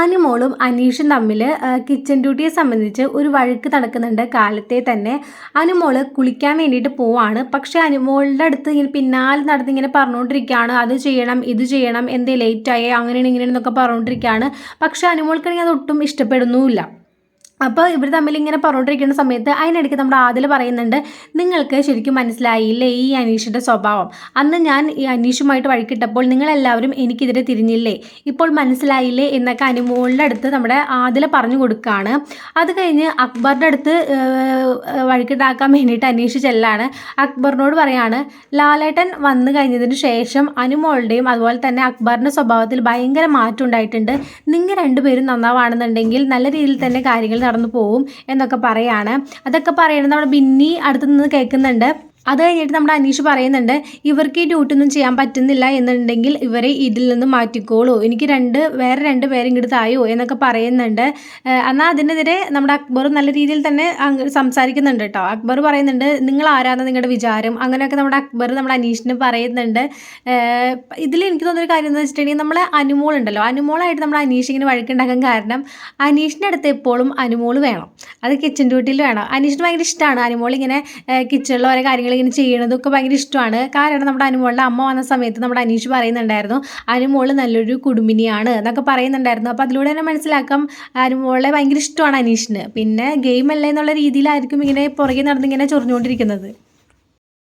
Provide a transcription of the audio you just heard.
അനുമോളും അനീഷും തമ്മിൽ കിച്ചൺ ഡ്യൂട്ടിയെ സംബന്ധിച്ച് ഒരു വഴക്ക് നടക്കുന്നുണ്ട്. കാലത്തെ തന്നെ അനുമോൾ കുളിക്കാൻ വേണ്ടിയിട്ട് പോവാണ്. പക്ഷേ അനുമോളുടെ അടുത്ത് ഇങ്ങനെ പിന്നാലെ നടന്ന് ഇങ്ങനെ പറഞ്ഞുകൊണ്ടിരിക്കുകയാണ് അത് ചെയ്യണം ഇത് ചെയ്യണം എന്തേ ലേറ്റായേ അങ്ങനെയാണ് ഇങ്ങനെയാണെന്നൊക്കെ പറഞ്ഞുകൊണ്ടിരിക്കുകയാണ് പക്ഷേ അനുമോൾക്കാണെങ്കിൽ അത് ഒട്ടും ഇഷ്ടപ്പെടുന്നുമില്ല. അപ്പോൾ ഇവർ തമ്മിൽ ഇങ്ങനെ പറഞ്ഞുകൊണ്ടിരിക്കുന്ന സമയത്ത് അതിനിടയ്ക്ക് നമ്മുടെ ആദിൽ പറയുന്നുണ്ട് നിങ്ങൾക്ക് ശരിക്കും മനസ്സിലായില്ലേ ഈ അനീഷിന്റെ സ്വഭാവം? അന്ന് ഞാൻ ഈ അനീഷുമായിട്ട് വഴിക്കിട്ടപ്പോൾ നിങ്ങളെല്ലാവരും എനിക്കെതിരെ തിരിഞ്ഞില്ലേ? ഇപ്പോൾ മനസ്സിലായില്ലേ? എന്നൊക്കെ അനുമോളിന്റെ അടുത്ത് നമ്മുടെ ആദില പറഞ്ഞു കൊടുക്കുകയാണ്. അത് കഴിഞ്ഞ് അക്ബറിന്റെ അടുത്ത് വഴിക്കിട്ടാക്കാൻ വേണ്ടിയിട്ട് അനീഷ് ചെല്ലാണ്. അക്ബറിനോട് പറയാണ് ലാലേട്ടൻ വന്നു കഴിഞ്ഞതിന് ശേഷം അനുമോളുടെയും അതുപോലെ തന്നെ അക്ബറിന്റെ സ്വഭാവത്തിൽ ഭയങ്കര മാറ്റം ഉണ്ടായിട്ടുണ്ട്. നിങ്ങൾ രണ്ടുപേരും നന്നാവാണെന്നുണ്ടെങ്കിൽ നല്ല രീതിയിൽ തന്നെ കാര്യങ്ങൾ നടന്നു പോവും എന്നൊക്കെ പറയാണ്. അതൊക്കെ പറയുന്നത് നമ്മുടെ ബിന്നി അടുത്തു നിന്ന് കേൾക്കുന്നുണ്ട്. അത് കഴിഞ്ഞിട്ട് നമ്മുടെ അനീഷ് പറയുന്നുണ്ട് ഇവർക്ക് ഈ ഡ്യൂട്ടി ഒന്നും ചെയ്യാൻ പറ്റുന്നില്ല എന്നുണ്ടെങ്കിൽ ഇവരെ ഇതിൽ നിന്ന് മാറ്റിക്കോളൂ. എനിക്ക് രണ്ട് വേറെ രണ്ട് പേരും ഇങ്ങോട്ട് തായോ എന്നൊക്കെ പറയുന്നുണ്ട്. എന്നാൽ അതിനെതിരെ നമ്മുടെ അക്ബർ നല്ല രീതിയിൽ തന്നെ സംസാരിക്കുന്നുണ്ട് കേട്ടോ അക്ബർ പറയുന്നുണ്ട് നിങ്ങൾ ആരാന്ന് നിങ്ങളുടെ വിചാരം? അങ്ങനെയൊക്കെ നമ്മുടെ അക്ബർ നമ്മുടെ അനീഷിന് പറയുന്നുണ്ട്. ഇതിൽ എനിക്ക് തോന്നുന്നൊരു കാര്യം എന്ന് വെച്ചിട്ടുണ്ടെങ്കിൽ നമ്മളെ അനുമോൾ ഉണ്ടല്ലോ. അനുമോളായിട്ട് നമ്മൾ അനീഷ് ഇങ്ങനെ വഴക്കുണ്ടാക്കാൻ കാരണം അനീഷിന്റെ അടുത്ത് എപ്പോഴും അനുമോൾ വേണം. അത് കിച്ചൺ ഡ്യൂട്ടിയിൽ വേണം. അനീഷിന് ഭയങ്കര ഇഷ്ടമാണ് അനുമോൾ ഇങ്ങനെ കിച്ചണിൽ ഓരോ കാര്യങ്ങൾ ഇങ്ങനെ ചെയ്യണതൊക്കെ ഭയങ്കര ഇഷ്ടമാണ്. കാരണം നമ്മുടെ അനുമോളുടെ അമ്മ വന്ന സമയത്ത് നമ്മുടെ അനീഷ് പറയുന്നുണ്ടായിരുന്നു അനുമോൾ നല്ലൊരു കുടുംബിനിയാണ് എന്നൊക്കെ പറയുന്നുണ്ടായിരുന്നു. അപ്പോൾ അതിലൂടെ തന്നെ മനസ്സിലാക്കാം അനുമോളെ ഭയങ്കര ഇഷ്ടമാണ് അനീഷിന്. പിന്നെ ഗെയിം അല്ലേ എന്നുള്ള രീതിയിലായിരിക്കും ഇങ്ങനെ പുറകെ നടന്നിങ്ങനെ ചൊറിഞ്ഞുകൊണ്ടിരിക്കുന്നത്.